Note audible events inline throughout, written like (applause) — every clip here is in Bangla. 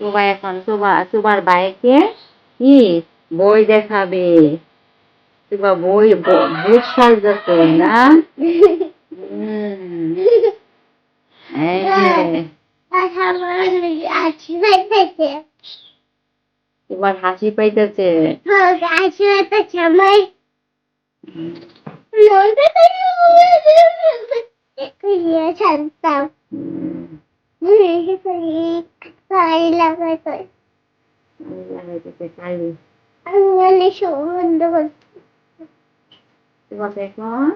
তুবা এখন তুবা তুবার বাইকে কি বই দেখাবে? তুবা বই সাজতে না? তোমার হাসি পাইতেছে। আছি পাইতেছে আমার মনটা পানি লাগাইতে লাগাইতেছে কালি। আমি অনেক সম্বন্ধ করছি। তোমাকে এখন।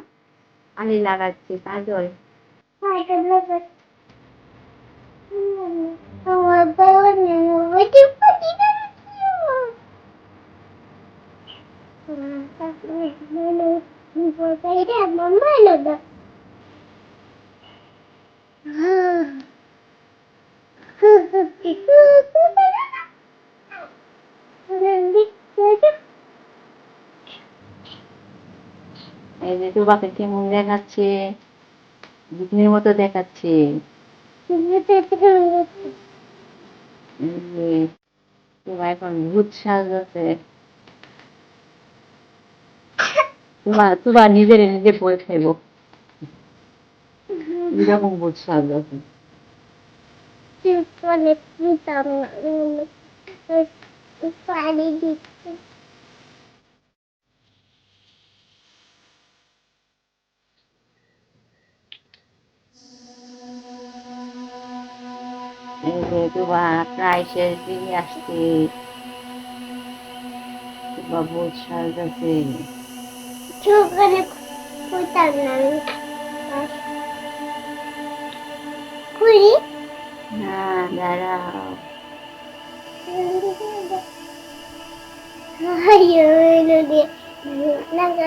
আলি লাগাচ্ছি কাজল আমার বাবা নেই পাখি মামা এলো যে দেখাচ্ছে ভূতের মতো দেখাচ্ছে। তোমার এখন ভূত সাজাচ্ছে। তোমার তোমার নিজের নিজে বই খাইব এরকম ভূত সাজাচ্ছে? পানি দিচ্ছে তোমার প্রায় শেষ দিকে আসছে। তোমার ভূত সাজাচ্ছে ছোকরে কইতাম না করি না দাঁড়াও dia. Naga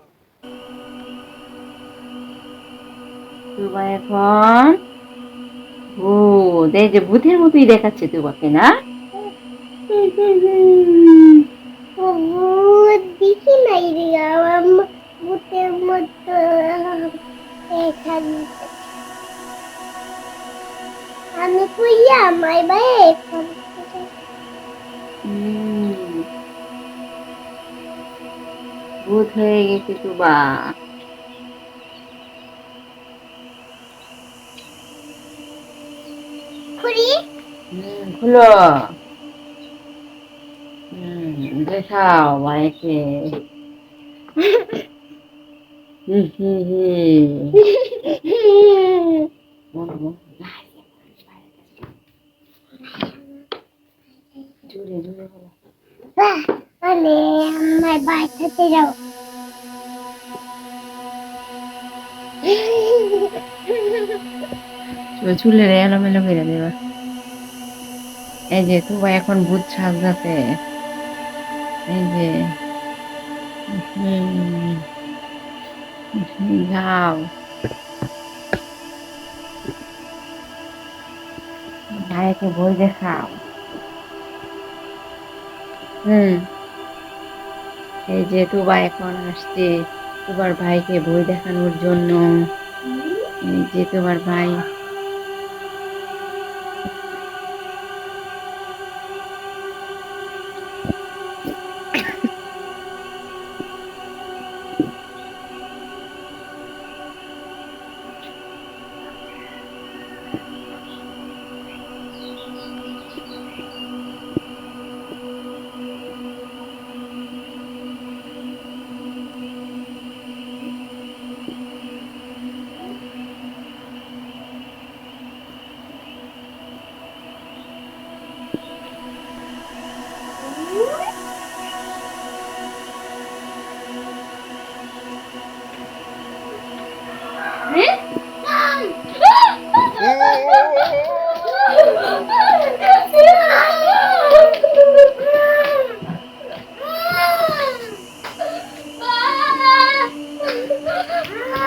তুবা এখন। ও এই যে ভূতের মতোই দেখাচ্ছে তুবাকে না? ভূত দেখি নাই রে ভূতের মতো এখানে আমি কইয়া আমার ভাই এখন। ভূত হয়ে গেছে তুবা খুলো। দেখাও হি হি হি বলো, বলো। মানে আমার যাও। চুলের এলোমেলো করে দেবা। এই যে তুবা এখন ভূত সাজাতে। এই যে। যাও। ভাইকে বই দেখাও। হুম। এই যে তুবা এখন আসছে। তোমার ভাইকে বই দেখানোর জন্য। এই যে তোমার ভাই। Yeah. (laughs)